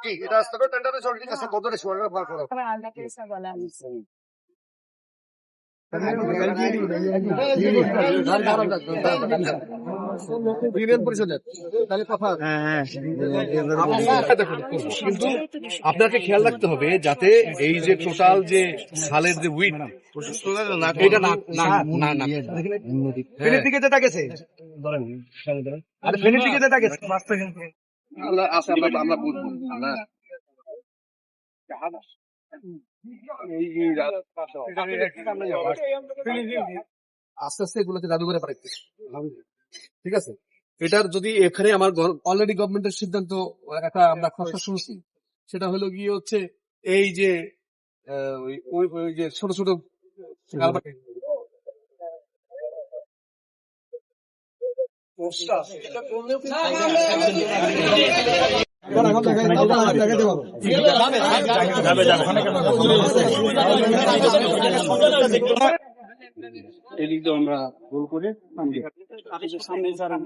কি রাস্তাটা টেন্ডারে চলে ঠিক আছে কত বার করো আমার আলাদা করে সব বলা। আছে ইউনিয়ন পরিষদের তাহলে কথা কিন্তু আপনাকে খেয়াল রাখতে হবে যাতে এই যে টোটাল যে সালের যে উইট এটা না না না না দিকে যেটা গেছে? আরে ফেনীর দিকে যেটা গেছে? আমরা আছে আমরা আমরা বুঝব। আমরা আস্তে আস্তে এগুলোতে জাদুঘরে পাঠাচ্ছে ঠিক আছে? এটার যদি এখানে আমার অলরেডি গভর্নমেন্টের সিদ্ধান্ত একটা আমরা খসড়া শুনছি সেটা হলো গিয়ে হচ্ছে এই যে আহ, ওই- ওই ওই যে ছোট ছোট এদিক দিয়ে আমরা গোল করে সামনে যারা